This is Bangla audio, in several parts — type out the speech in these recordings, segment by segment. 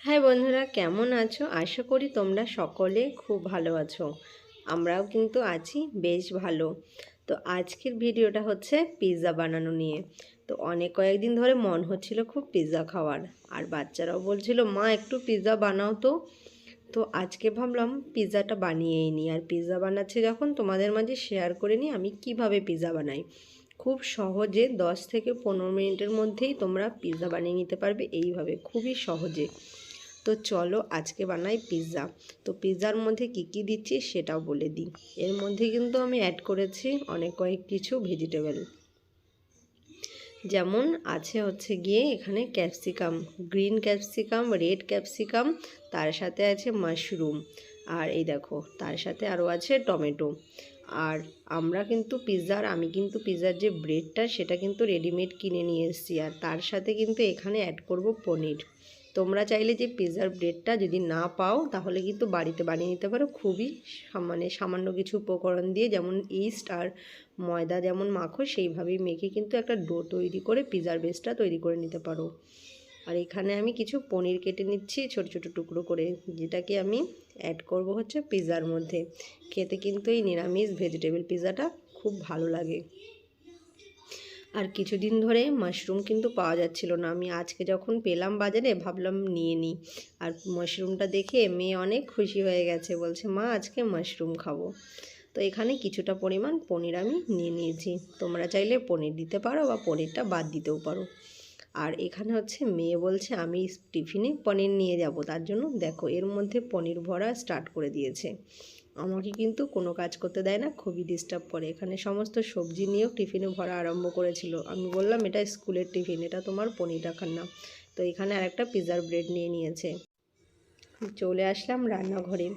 হ্যাঁ বন্ধুরা, কেমন আছো? আশা করি তোমরা সকলে খুব ভালো আছো। আমরাও কিন্তু আছি বেশ ভালো। তো আজকের ভিডিওটা হচ্ছে পিৎজা বানানো নিয়ে। তো অনেক কয়েকদিন ধরে মন হচ্ছিল খুব পিৎজা খাওয়ার। আর বাচ্চারাও বলছিল, মা, একটু পিৎজা বানাও তো। তো আজকে ভাবলাম পিৎজাটা বানিয়েই নিই। আর পিৎজা বানাচ্ছি যখন তোমাদের মাঝে শেয়ার করে নিই আমি কীভাবে পিৎজা বানাই। খুব সহজে 10 থেকে পনেরো মিনিটের মধ্যেই তোমরা পিৎজা বানিয়ে নিতে পারবে এইভাবে, খুবই সহজে। তো চলো আজকে বানাই পিৎজা তো পিৎজার মধ্যে কি কি দিচ্ছি সেটাও বলে দিই। এর মধ্যে কিন্তু আমি অ্যাড করেছি অনেক কয়েক কিছু ভেজিটেবল যেমন আছে হচ্ছে গিয়ে এখানে capsicum green capsicum red capsicum তার সাথে আছে মাশরুম আর এই দেখো, তার সাথে আরও আছে টমেটো। আর আমরা কিন্তু পিৎজার আমি কিন্তু পিৎজার যে ব্রেডটা সেটা কিন্তু রেডিমেড কিনে নিয়ে এসেছি। আর তার সাথে কিন্তু এখানে অ্যাড করব পনির। তোমরা চাইলে যে পিৎজার ব্রেডটা যদি না পাও, তাহলে কিন্তু বাড়িতে বানিয়ে নিতে পারো। খুবই মানে সামান্য কিছু উপকরণ দিয়ে, যেমন ইস্ট আর ময়দা যেমন মাখো, সেইভাবেই মেখে কিন্তু একটা ডো তৈরি করে পিৎজার বেসটা তৈরি করে নিতে পারো। আর এখানে আমি কিছু পনির কেটে নিচ্ছি, ছোট ছোট টুকরো করে, যেটাকে আমি অ্যাড করব হচ্ছে পিৎজার মধ্যে। খেতে কিন্তু এই নিরামিষ ভেজিটেবল পিৎজাটা খুব ভালো লাগে। আর কিছুদিন ধরে মাশরুম কিন্তু পাওয়া যাচ্ছিল না। আমি আজকে যখন পেলাম বাজারে, ভাবলাম নিয়ে নিই। আর মাশরুমটা দেখে মেয়ে অনেক খুশি হয়ে গেছে, বলছে, মা, আজকে মাশরুম খাব। তো এখানে কিছুটা পরিমাণ পনির আমি নিয়ে নিয়েছি। তোমরা চাইলে পনির দিতে পারো বা পনিরটা বাদ দিতেও পারো। আর এখানে হচ্ছে মেয়ে বলছে, আমি টিফিনে পনির নিয়ে যাব। তার জন্য দেখো, এর মধ্যে পনির ভরা স্টার্ট করে দিয়েছে। আমাকে কিন্তু কোনো কাজ করতে দেয় না, খুবই ডিস্টার্ব করে। এখানে সমস্ত সবজি নিয়েও টিফিনে ভরা আরম্ভ করেছিল। আমি বললাম, এটা স্কুলের টিফিন, এটা তোমার পনির রাখার না। তো এখানে আরেকটা পিৎজার ব্রেড নিয়ে নিয়েছে। চলে আসলাম রান্নাঘরে।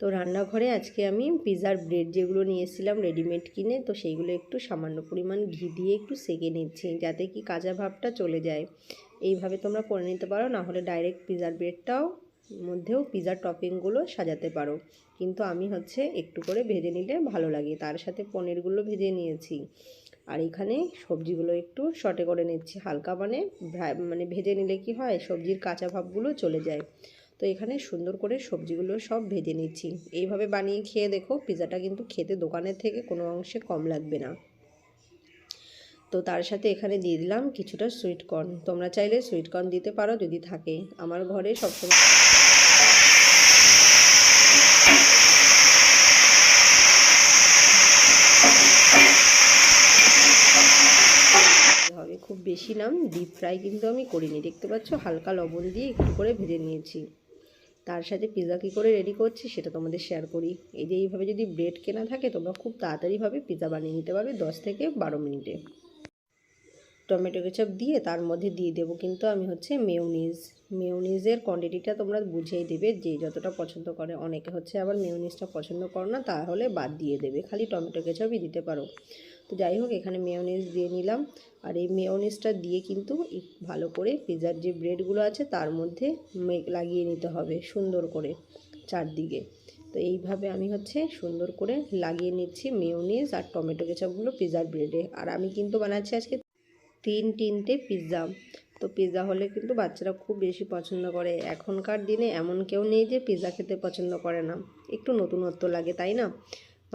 তো রান্নাঘরে আজকে আমি পিৎজার ব্রেড যেগুলো নিয়েছিলাম রেডিমেড কিনে, তো সেইগুলো একটু সামান্য পরিমাণ ঘি দিয়ে একটু সেকে নিচ্ছি, যাতে কি কাঁচা ভাবটা চলে যায়। এইভাবে তোমরা করে নিতে পারো না হলে ডাইরেক্ট পিৎজার ব্রেডটাও মধ্যেও পিৎজার টপিংগুলো সাজাতে পারো। কিন্তু আমি হচ্ছে একটু করে ভেজে নিলে ভালো লাগে। তার সাথে পনিরগুলো ভেজে নিয়েছি। আর এখানে সবজিগুলো একটু শর্টে করে নিচ্ছি। হালকা মানে মানে ভেজে নিলে কি হয়? সবজির কাঁচা ভাবগুলো চলে যায়। তো এখানে সুন্দর করে সবজিগুলো সব ভেজে নিচ্ছি। এইভাবে বানিয়ে খেয়ে দেখো পিৎজাটা কিন্তু খেতে দোকানের থেকে কোনো অংশে কম লাগবে না। তো তার সাথে এখানে দিয়ে দিলাম কিছুটা সুইটকর্ন তোমরা চাইলে সুইটকর্ন দিতে পারো যদি থাকে। আমার ঘরে সবসময় খুব বেশি নাম ডিপ ফ্রাই কিন্তু আমি করিনি। দেখতে পাচ্ছ, হালকা লবণ দিয়ে একটু করে ভেজে নিয়েছি। তার সাথে পিৎজা কী করে রেডি করছি সেটা তোমাদের শেয়ার করি। এই যে এইভাবে যদি ব্রেড কেনা থাকে, তোমরা খুব তাড়াতাড়িভাবে পিৎজা বানিয়ে নিতে পারবে দশ থেকে বারো মিনিটে। টমেটো কেচাপ দিয়ে তার মধ্যে দিয়ে দেবো কিন্তু আমি হচ্ছে মেয়নিজ মেয়নিজের কোয়ান্টিটিটা তোমরা বুঝেই দেবে যে যতটা পছন্দ করে। অনেকে হচ্ছে আবার মেয়নিজটা পছন্দ করো না, তাহলে বাদ দিয়ে দেবে। খালি টমেটো কেচাপই দিতে পারো। তো যাই হোক, এখানে মেয়নিজ দিয়ে নিলাম। আর এই মেয়নিজটা দিয়ে কিন্তু ভালো করে পিৎজার যে ব্রেডগুলো আছে, তার মধ্যে লাগিয়ে নিতে হবে সুন্দর করে চারদিকে। তো এইভাবে আমি হচ্ছে সুন্দর করে লাগিয়ে নিচ্ছি মেয়নিজ আর টমেটো কেচাপগুলো পিৎজার ব্রেডে আর আমি কিন্তু বানাচ্ছি আজকে তিন তিনটে পিৎজা তো পিৎজা হলে কিন্তু বাচ্চারা খুব বেশি পছন্দ করে। এখনকার দিনে এমন কেউ নেই যে পিৎজা খেতে পছন্দ করে না। একটু নতুনত্ব লাগে, তাই না?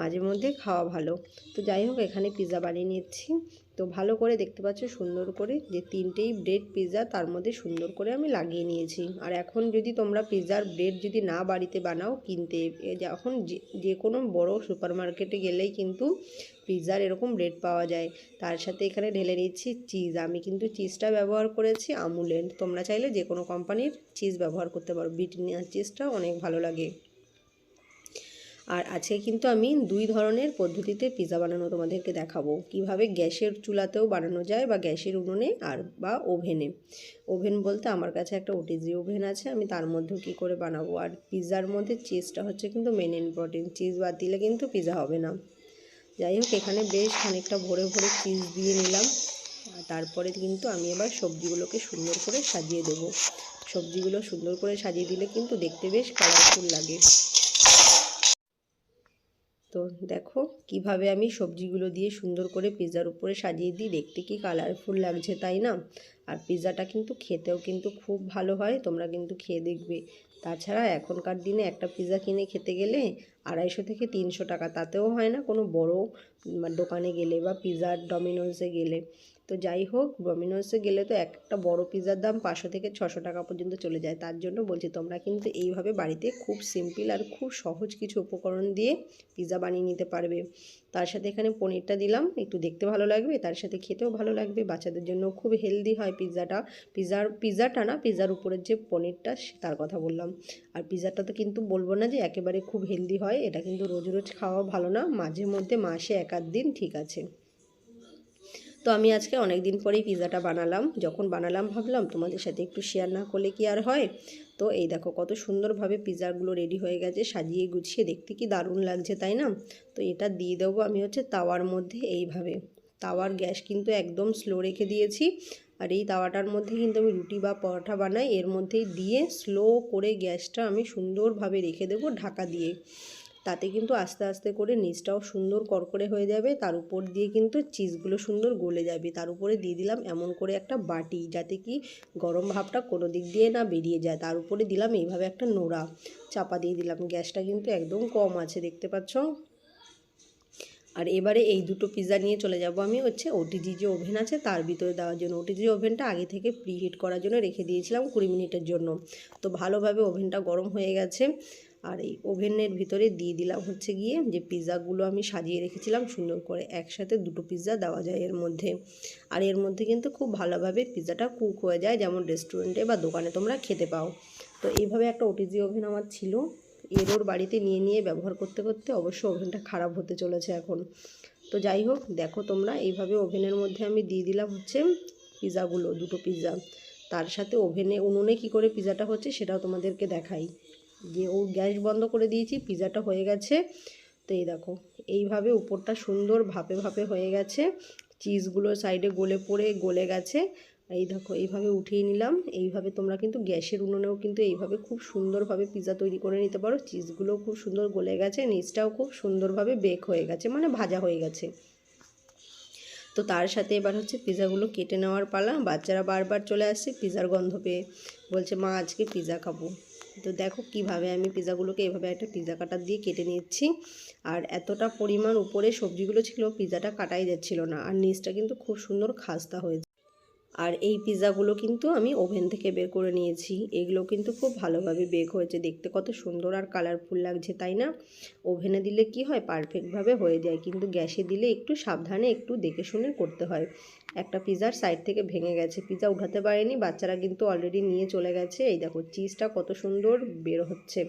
মাঝে মধ্যে খাওয়া ভালো। তো যাই হোক, এখানে পিৎজা বানিয়ে নিচ্ছি। তো ভালো করে দেখতে পাচ্ছ সুন্দর করে যে তিনটেই ব্রেড পিৎজা তার মধ্যে সুন্দর করে আমি লাগিয়ে নিয়েছি। আর এখন যদি তোমরা পিৎজার ব্রেড যদি না বাড়িতে বানাও, কিনতে এখন যে কোনো বড় সুপার মার্কেটে গেলেই কিন্তু পিৎজার এরকম ব্রেড পাওয়া যায়। তার সাথে এখানে ঢেলে নিচ্ছি চিজ আমি কিন্তু চিজটা ব্যবহার করেছি আমুলের। তোমরা চাইলে যে কোনো কোম্পানির চিজ ব্যবহার করতে পারো। ব্রিটানিয়ার চিজটা অনেক ভালো লাগে। আর আজকে কিন্তু আমি দুই ধরনের পদ্ধতিতে পিৎজা বানানো তোমাদেরকে দেখাবো। কীভাবে গ্যাসের চুলাতেও বানানো যায় বা গ্যাসের উনুনে আর বা ওভেনে। ওভেন বলতে আমার কাছে একটা ওটিজি ওভেন আছে, আমি তার মধ্যেও কী করে বানাবো? আর পিৎজার মধ্যে চিজটা হচ্ছে কিন্তু মেন ইম্পর্টেন্ট চিজ বাদ দিলে কিন্তু পিৎজা হবে না। যাই হোক, এখানে বেশ খানিকটা ভরে ভরে চিজ দিয়ে নিলাম। তারপরে কিন্তু আমি এবার সবজিগুলোকে সুন্দর করে সাজিয়ে দেব। সবজিগুলো সুন্দর করে সাজিয়ে দিলে কিন্তু দেখতে বেশ কালারফুল লাগে। তো দেখো কীভাবে আমি সবজিগুলো দিয়ে সুন্দর করে পিজার উপরে সাজিয়ে দিই। দেখতে কি কালারফুল লাগছে, তাই না? আর পিজাটা কিন্তু খেতেও কিন্তু খুব ভালো হয়, তোমরা কিন্তু খেয়ে দেখবে। তাছাড়া এখনকার দিনে একটা পিজা কিনে খেতে গেলে আড়াইশো থেকে তিনশো টাকা, তাতেও হয় না কোনো বড় দোকানে গেলে বা পিৎজার ডমিনোসে গেলে। তো যাই হোক ডমিনোসে গেলে তো একটা বড় পিৎজার দাম পাঁচশো থেকে ছশো টাকা পর্যন্ত চলে যায়। তার জন্য বলছি, তোমরা কিন্তু এইভাবে বাড়িতে খুব সিম্পল আর খুব সহজ কিছু উপকরণ দিয়ে পিৎজা বানিয়ে নিতে পারবে। তার সাথে এখানে পনিরটা দিলাম, একটু দেখতে ভালো লাগবে, তার সাথে খেতেও ভালো লাগবে, বাচ্চাদের জন্য খুব হেলদি হয় পিৎজাটা পিৎজার পিৎজাটা না পিৎজার উপরের যে পনিরটা তার কথা বললাম। আর পিৎজাটা তো কিন্তু বলব না যে একেবারে খুব হেলদি হয়, এটা কিন্তু রোজ রোজ খাওয়া ভালো না, মাঝে মধ্যে মাসে এক দিন ঠিক আছে। তো আমি আজকে অনেক দিন পরেই পিৎজাটা বানালাম। যখন বানালাম, ভাবলাম তোমাদের সাথে একটু শেয়ার না করলে কি আর হয়? তো এই দেখো, কত সুন্দরভাবে পিৎজাগুলো রেডি হয়ে গেছে, সাজিয়ে গুছিয়ে দেখতে কি দারুণ লাগছে, তাই না? তো এটা দিয়ে দেবো আমি হচ্ছে তাওয়ার মধ্যে এইভাবে। তাওয়ার গ্যাস কিন্তু একদম স্লো রেখে দিয়েছি। আর এই তাওয়াটার মধ্যে কিন্তু আমি রুটি বা পরোটা বানাই। এর মধ্যেই দিয়ে স্লো করে গ্যাসটা আমি সুন্দরভাবে রেখে দেবো ঢাকা দিয়ে। তাতে কিন্তু আস্তে আস্তে করে নিচটাও সুন্দর করকরে হয়ে যাবে, তার উপর দিয়ে কিন্তু চিজগুলো সুন্দর গলে যাবে। তার উপরে দিয়ে দিলাম এমন করে একটা বাটি, যাতে কি গরম ভাবটা কোনো দিক দিয়ে না বেরিয়ে যায়। তার উপরে দিলাম এইভাবে একটা নোড়া, চাপা দিয়ে দিলাম। গ্যাসটা কিন্তু একদম কম আছে, দেখতে পাচ্ছ? আর এবারে এই দুটো পিৎজা নিয়ে চলে যাব আমি হচ্ছে ওটিজি যে ওভেন আছে, তার ভিতরে দেওয়ার জন্য। ওটিজি ওভেনটা আগে থেকে প্রিহিট করার জন্য রেখে দিয়েছিলাম কুড়ি মিনিটের জন্য। তো ভালোভাবে ওভেনটা গরম হয়ে গেছে। আর এই ওভেনের ভিতরে দিয়ে দিলাম হচ্ছে গিয়ে যে পিৎজাগুলো আমি সাজিয়ে রেখেছিলাম সুন্দর করে একসাথে দুটো পিৎজা দেওয়া যায় এর মধ্যে। আর এর মধ্যে কিন্তু খুব ভালোভাবে পিৎজাটা কুক হয়ে যায় যেমন রেস্টুরেন্টে বা দোকানে তোমরা খেতে পাও। তো এইভাবে একটা ওটিজি ওভেন আমার ছিল। এর ওর বাড়িতে নিয়ে নিয়ে ব্যবহার করতে করতে অবশ্য ওভেনটা খারাপ হতে চলেছে এখন। তো যাই হোক, দেখো তোমরা এইভাবে ওভেনের মধ্যে আমি দিয়ে দিলাম হচ্ছে পিৎজাগুলো দুটো পিৎজা তার সাথে ওভেনে উনুনে কি করে পিৎজাটা হচ্ছে সেটাও তোমাদেরকে দেখাই। যে ও গ্যাস বন্ধ করে দিয়েছি পিৎজাটা হয়ে গেছে। তো এই দেখো, এইভাবে উপরটা সুন্দর ভাপে ভাপে হয়ে গেছে। চিজগুলো সাইডে গলে পড়ে গলে গেছে। এই দেখো, এইভাবে উঠিয়ে নিলাম। এইভাবে তোমরা কিন্তু গ্যাসের উনুনেও কিন্তু এইভাবে খুব সুন্দরভাবে পিৎজা তৈরি করে নিতে পারো। চিজগুলো খুব সুন্দর গলে গেছে, নিচটাও খুব সুন্দরভাবে বেক হয়ে গেছে মানে ভাজা হয়ে গেছে। তো তার সাথে এবার হচ্ছে পিৎজাগুলো কেটে নেওয়ার পালা। বাচ্চারা বারবার চলে আসছে পিৎজার গন্ধ পেয়ে। বলছে, মা, আজকে পিৎজা খাব। তো দেখো কীভাবে আমি পিজাগুলোকে এভাবে একটা পিজা কাটার দিয়ে কেটে নিচ্ছি। আর এতটা পরিমাণ উপরে সবজিগুলো ছিল, পিজাটা কাটাই যাচ্ছিল না। আর নিচটা কিন্তু খুব সুন্দর খাস্তা হয়েছে। আর এই পিৎজাগুলো কিন্তু আমি ওভেন থেকে বের করে নিয়েছি। এগুলো কিন্তু খুব ভালোভাবে বেক হয়েছে। দেখতে কত সুন্দর আর কালারফুল লাগছে, তাই না? ওভেনে দিলে কি হয়? পারফেক্টভাবে হয়ে যায়। কিন্তু গ্যাসে দিলে একটু সাবধানে একটু দেখে শুনে করতে হয়। একটা পিৎজার সাইড থেকে ভেঙে গেছে। পিৎজা উঠাতে পারেনি। বাচ্চারা কিন্তু অলরেডি নিয়ে চলে গেছে। এই দেখো চিজটা কত সুন্দর বের হচ্ছে।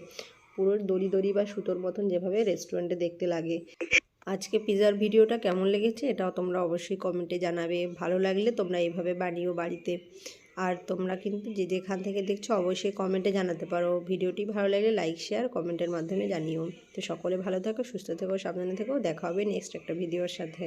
পুরো দড়ি দড়ি বা সুতোর মতন যেভাবে রেস্টুরেন্টে দেখতে লাগে। আজকে পিৎজার ভিডিওটা কেমন লেগেছে এটাও তোমরা অবশ্যই কমেন্টে জানাবে। ভালো লাগলে তোমরা এইভাবে বানিও বাড়িতে। আর তোমরা কিন্তু যে যেখান থেকে দেখছ অবশ্যই কমেন্টে জানাতে পারো। ভিডিওটি ভালো লাগলে লাইক, শেয়ার, কমেন্টের মাধ্যমে জানিও। তো সকলে ভালো থাকো, সুস্থ থেকো, সাবধানে থেকো। দেখা হবে নেক্সট একটা ভিডিওর সাথে।